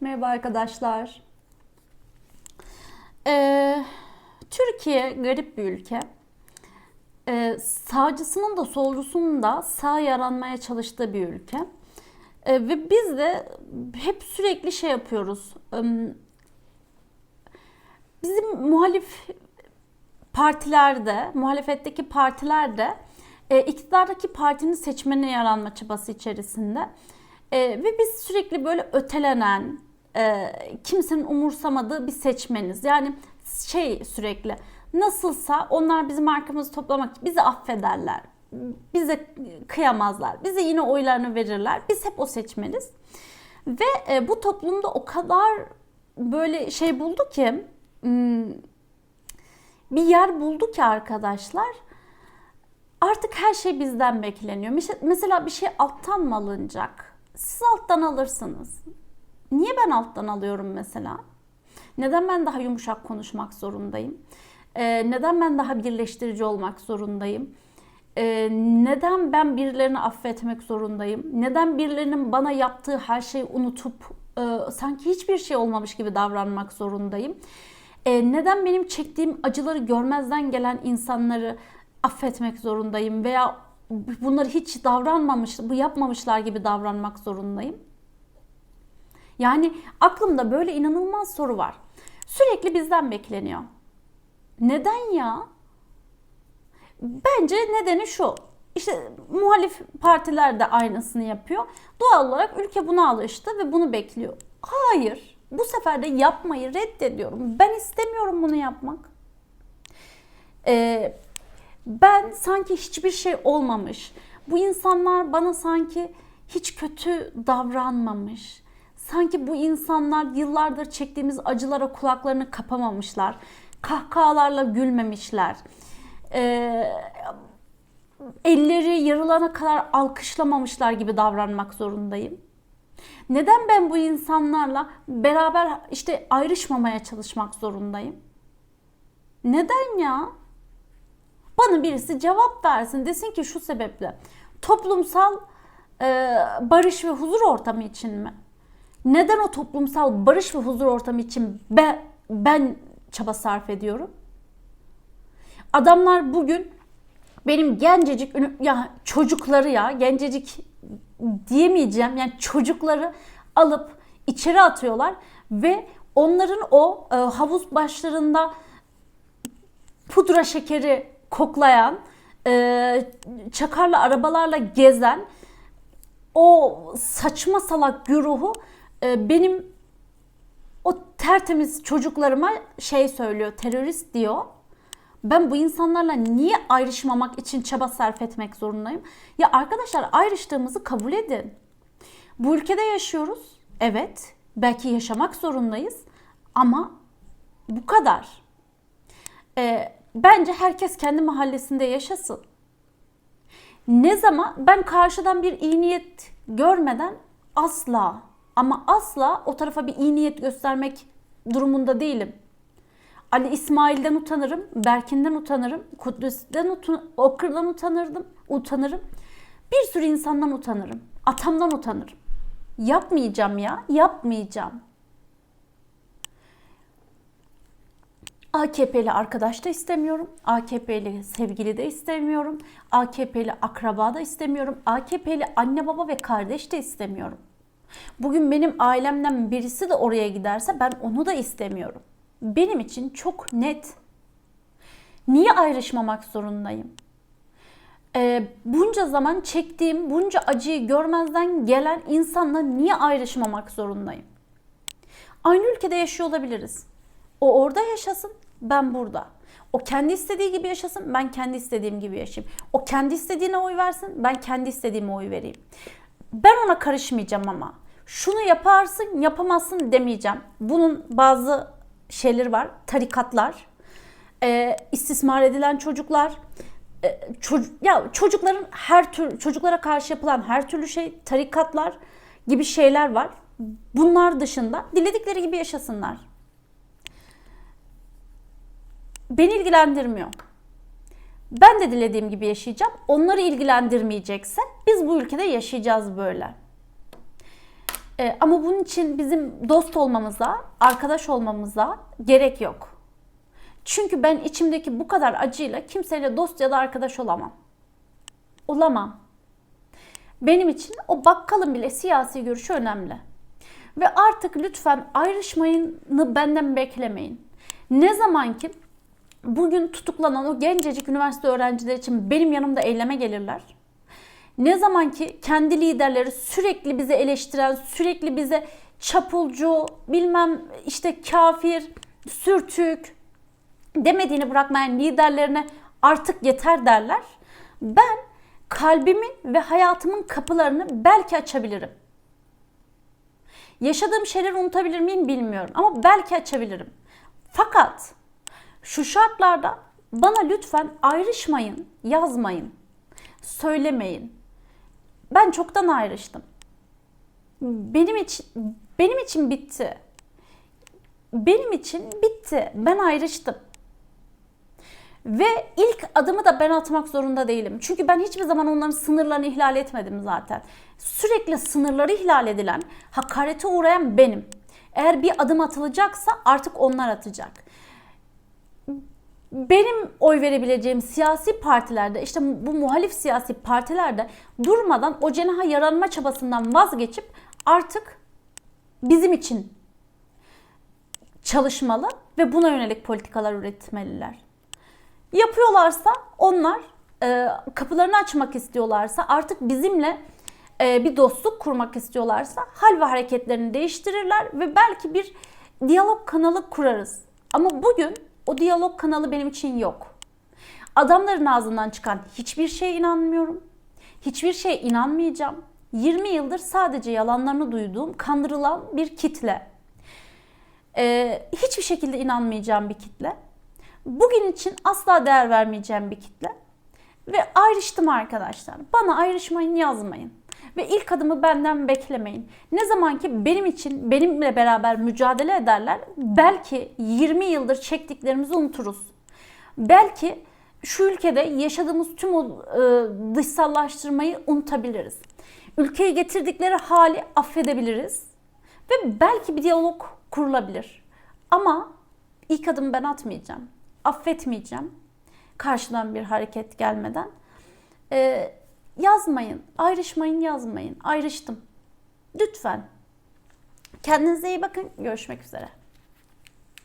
Merhaba arkadaşlar. Ee, Türkiye garip bir ülke. Ee, sağcısının da solcusunun da sağ yaranmaya çalıştığı bir ülke. Ee, ve biz de hep sürekli şey yapıyoruz. Ee, bizim muhalif partilerde, muhalefetteki partilerde e, iktidardaki partinin seçmeni yaranma çabası içerisinde. E, ve biz sürekli böyle ötelenen, e, kimsenin umursamadığı bir seçmeniz. Yani şey sürekli nasılsa onlar bizim arkamızı toplamak, bizi affederler, bize kıyamazlar, bize yine oylarını verirler. Biz hep o seçmeniz. Ve e, bu toplumda o kadar böyle şey buldu ki hmm, bir yer buldu ki arkadaşlar artık her şey bizden bekleniyor. Mesela bir şey alttan mı alınacak? Siz alttan alırsınız. Niye ben alttan alıyorum mesela? Neden ben daha yumuşak konuşmak zorundayım? Ee, neden ben daha birleştirici olmak zorundayım? Ee, neden ben birilerini affetmek zorundayım? Neden birilerinin bana yaptığı her şeyi unutup e, sanki hiçbir şey olmamış gibi davranmak zorundayım? Ee, neden benim çektiğim acıları görmezden gelen insanları affetmek zorundayım veya bunları hiç davranmamış, bu yapmamışlar gibi davranmak zorundayım? Yani aklımda böyle inanılmaz soru var. Sürekli bizden bekleniyor. Neden ya? Bence nedeni şu. İşte muhalif partiler de aynısını yapıyor. Doğal olarak ülke buna alıştı ve bunu bekliyor. Hayır. Bu sefer de yapmayı reddediyorum. Ben istemiyorum bunu yapmak. Ee, ben sanki hiçbir şey olmamış. Bu insanlar bana sanki hiç kötü davranmamış. Sanki bu insanlar yıllardır çektiğimiz acılara kulaklarını kapamamışlar. Kahkahalarla gülmemişler. Ee, elleri yarılana kadar alkışlamamışlar gibi davranmak zorundayım. Neden ben bu insanlarla beraber işte ayrışmamaya çalışmak zorundayım? Neden ya? Bana birisi cevap versin desin ki şu sebeple toplumsal e, barış ve huzur ortamı için mi? Neden o toplumsal barış ve huzur ortamı için ben, ben çaba sarf ediyorum? Adamlar bugün benim gencecik ya çocukları ya gencecik diyemeyeceğim yani çocukları alıp içeri atıyorlar ve onların o e, havuz başlarında pudra şekeri koklayan, e, çakarlı arabalarla gezen o saçma salak güruhu e, benim o tertemiz çocuklarıma şey söylüyor, terörist diyor. Ben bu insanlarla niye ayrışmamak için çaba sarf etmek zorundayım? Ya arkadaşlar ayrıştığımızı kabul edin. Bu ülkede yaşıyoruz. Evet. Belki yaşamak zorundayız. Ama bu kadar. Ee, bence herkes kendi mahallesinde yaşasın. Ne zaman ben karşıdan bir iyi niyet görmeden asla ama asla o tarafa bir iyi niyet göstermek durumunda değilim. Ali İsmail'den utanırım, Berkin'den utanırım, Kudüs'ten utan Okır'dan utanırdım, utanırım. Bir sürü insandan utanırım. Atamdan utanırım. Yapmayacağım ya, yapmayacağım. AKP'li arkadaş da istemiyorum. AKP'li sevgili de istemiyorum. AKP'li akraba da istemiyorum. AKP'li anne baba ve kardeş de istemiyorum. Bugün benim ailemden birisi de oraya giderse ben onu da istemiyorum. Benim için çok net. Niye ayrışmamak zorundayım? Ee, bunca zaman çektiğim bunca acıyı görmezden gelen insanla niye ayrışmamak zorundayım? Aynı ülkede yaşıyor olabiliriz. O orada yaşasın, ben burada. O kendi istediği gibi yaşasın, ben kendi istediğim gibi yaşayayım. O kendi istediğine oy versin, ben kendi istediğime oy vereyim. Ben ona karışmayacağım ama. Şunu yaparsın, yapamazsın demeyeceğim. Bunun bazı şeyleri var. Tarikatlar, e, istismar edilen çocuklar, e, çocuk, ya çocukların her tür çocuklara karşı yapılan her türlü şey, tarikatlar gibi şeyler var. Bunlar dışında diledikleri gibi yaşasınlar. Beni ilgilendirmiyor. Ben de dilediğim gibi yaşayacağım. Onları ilgilendirmeyecekse biz bu ülkede yaşayacağız böyle. E, ama bunun için bizim dost olmamıza, arkadaş olmamıza gerek yok. Çünkü ben içimdeki bu kadar acıyla kimseyle dost ya da arkadaş olamam. Olamam. Benim için o bakkalın bile siyasi görüşü önemli. Ve artık lütfen ayrışmayını benden beklemeyin. Ne zaman ki bugün tutuklanan o gencecik üniversite öğrencileri için benim yanımda eyleme gelirler. Ne zaman ki kendi liderleri sürekli bizi eleştiren, sürekli bize çapulcu, bilmem işte kafir, sürtük demediğini bırakmayan liderlerine artık yeter derler. Ben kalbimin ve hayatımın kapılarını belki açabilirim. Yaşadığım şeyleri unutabilir miyim bilmiyorum ama belki açabilirim. Fakat şu şartlarda bana lütfen ayrışmayın, yazmayın, söylemeyin. Ben çoktan ayrıştım. Benim için benim için bitti. Benim için bitti. Ben ayrıştım. Ve ilk adımı da ben atmak zorunda değilim. Çünkü ben hiçbir zaman onların sınırlarını ihlal etmedim zaten. Sürekli sınırları ihlal edilen, hakarete uğrayan benim. Eğer bir adım atılacaksa artık onlar atacak. Benim oy verebileceğim siyasi partilerde, işte bu muhalif siyasi partilerde durmadan o cenaha yaranma çabasından vazgeçip artık bizim için çalışmalı ve buna yönelik politikalar üretmeliler. Yapıyorlarsa onlar e, kapılarını açmak istiyorlarsa artık bizimle e, bir dostluk kurmak istiyorlarsa hal ve hareketlerini değiştirirler ve belki bir diyalog kanalı kurarız. Ama bugün o diyalog kanalı benim için yok. Adamların ağzından çıkan hiçbir şeye inanmıyorum. Hiçbir şeye inanmayacağım. 20 yıldır sadece yalanlarını duyduğum, kandırılan bir kitle. Ee, hiçbir şekilde inanmayacağım bir kitle. Bugün için asla değer vermeyeceğim bir kitle. Ve ayrıştım arkadaşlar. Bana ayrışmayın yazmayın. Ve ilk adımı benden beklemeyin. Ne zaman ki benim için benimle beraber mücadele ederler belki 20 yıldır çektiklerimizi unuturuz. Belki şu ülkede yaşadığımız tüm o e, dışsallaştırmayı unutabiliriz. Ülkeyi getirdikleri hali affedebiliriz. Ve belki bir diyalog kurulabilir. Ama ilk adımı ben atmayacağım. Affetmeyeceğim. Karşıdan bir hareket gelmeden. Ee, yazmayın, ayrışmayın yazmayın. Ayrıştım. Lütfen. Kendinize iyi bakın. Görüşmek üzere.